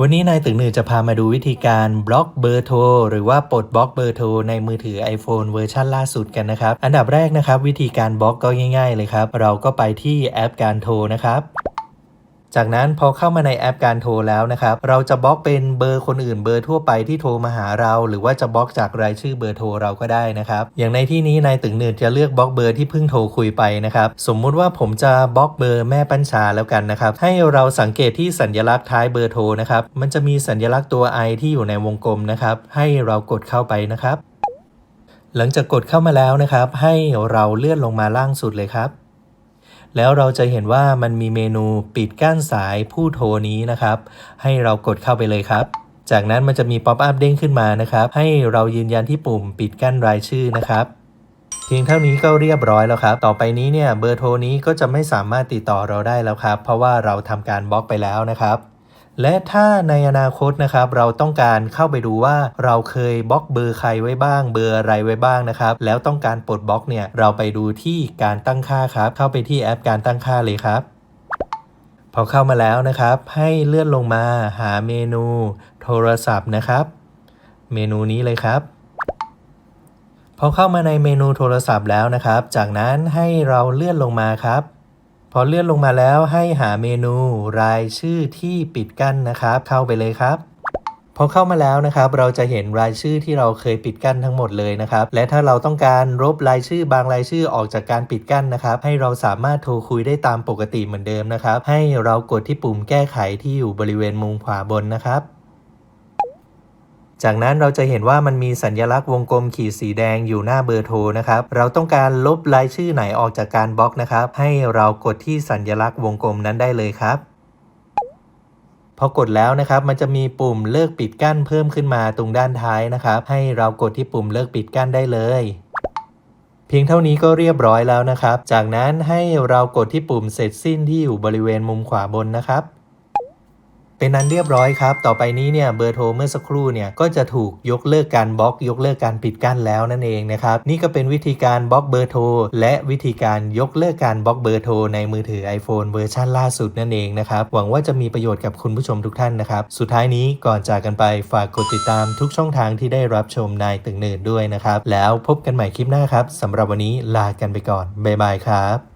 วันนี้นายตึงหนึ่งจะพามาดูวิธีการบล็อกเบอร์โทรหรือว่าปลดบล็อกเบอร์โทรในมือถือ iPhone เวอร์ชันล่าสุดกันนะครับ อันดับแรกนะครับ วิธีการบล็อกก็ง่าย ๆ เลยครับ เราก็ไปที่แอปการโทรนะครับ จากนั้นพอเข้ามาในแอปการโทรแล้วนะครับ เราจะบล็อกเป็นเบอร์คนอื่นเบอร์ทั่วไปที่โทรมาหาเรา หรือว่าจะบล็อกจากรายชื่อเบอร์โทรเราก็ได้นะครับ อย่างในที่นี้นายตึงหนึ่งจะเลือกบล็อกเบอร์ที่เพิ่งโทรคุยไปนะครับ สมมุติว่าผมจะบล็อกเบอร์แม่ปัญชาแล้วกันนะครับ ให้เราสังเกตที่สัญลักษณ์ท้ายเบอร์โทรนะครับ มันจะมีสัญลักษณ์ตัว i ที่อยู่ในวงกลมนะครับ ให้เรากดเข้าไปนะครับ หลังจากกดเข้ามาแล้วนะครับ ให้เราเลื่อนลงมาล่างสุดเลยครับ แล้วเราจะเห็นว่ามันมีเมนูปิดกั้นสายผู้โทรนี้นะครับ ให้เรากดเข้าไปเลยครับ จากนั้นมันจะมีป๊อปอัพเด้งขึ้นมานะครับ ให้เรายืนยันที่ปุ่มปิดกั้นรายชื่อนะครับเพียงเท่านี้ก็เรียบร้อยแล้วครับ ต่อไปนี้เนี่ยเบอร์โทรนี้ก็จะไม่สามารถติดต่อเราได้แล้วครับ เพราะว่าเราทำการบล็อกไปแล้วนะครับ และถ้าในอนาคตนะครับเราต้องการเข้าไปดูว่าเราเคยบล็อกเบอร์ใครไว้บ้าง เบอร์อะไรไว้บ้างนะครับแล้วต้องการปลดบล็อกเนี่ยเราไปดูที่การตั้งค่าครับ เข้าไปที่แอปการตั้งค่าเลยครับ พอเข้ามาแล้วนะครับ ให้เลื่อนลงมาหาเมนูโทรศัพท์นะครับ เมนูนี้เลยครับพอเข้ามาในเมนูโทรศัพท์แล้วนะครับ จากนั้นให้เราเลื่อนลงมาครับ พอเลื่อนลงมาแล้วให้หาเมนูรายชื่อที่ปิดกั้นนะครับ เข้าไปเลยครับพอเข้ามาแล้วนะครับ เราจะเห็นรายชื่อที่เราเคยปิดกั้นทั้งหมดเลยนะครับ และถ้าเราต้องการลบรายชื่อบางรายชื่อออกจากการปิดกั้นนะครับ ให้เราสามารถโทรคุยได้ตามปกติเหมือนเดิมนะครับ ให้เรากดที่ปุ่มแก้ไขที่อยู่บริเวณมุมขวาบนนะครับ จากนั้นเราจะเห็นว่ามันมีสัญลักษณ์วงกลมขีดสีแดงอยู่หน้าเบอร์โทรนะครับ เราต้องการลบรายชื่อไหนออกจากการบล็อกนะครับ ให้เรากดที่สัญลักษณ์วงกลมนั้นได้เลยครับพอกดแล้วนะครับ มันจะมีปุ่มเลิกปิดกั้นเพิ่มขึ้นมาตรงด้านท้ายนะครับ ให้เรากดที่ปุ่มเลิกปิดกั้นได้เลย เพียงเท่านี้ก็เรียบร้อยแล้วนะครับ จากนั้นให้เรากดที่ปุ่มเสร็จสิ้นที่อยู่บริเวณมุมขวาบนนะครับ เป็นนั้นเรียบร้อยครับ ต่อไปนี้เนี่ยเบอร์โทรเมื่อสักครู่เนี่ยก็จะถูกยกเลิกการบล็อกยกเลิกการปิดกั้นแล้วนั่นเองนะครับนี่ก็เป็นวิธีการบล็อกเบอร์โทรและวิธีการยกเลิกการบล็อกเบอร์โทรในมือถือ iPhone เวอร์ชันล่าสุดนั่นเองนะครับหวังว่าจะมีประโยชน์กับคุณผู้ชมทุกท่านนะครับสุดท้ายนี้ก่อนจากกันไปฝากกดติดตามทุกช่องทางที่ได้รับชมนายตึงเนินด้วยนะครับแล้วพบกันใหม่คลิปหน้าครับสำหรับวันนี้ลากันไปก่อนบ๊ายบายครับ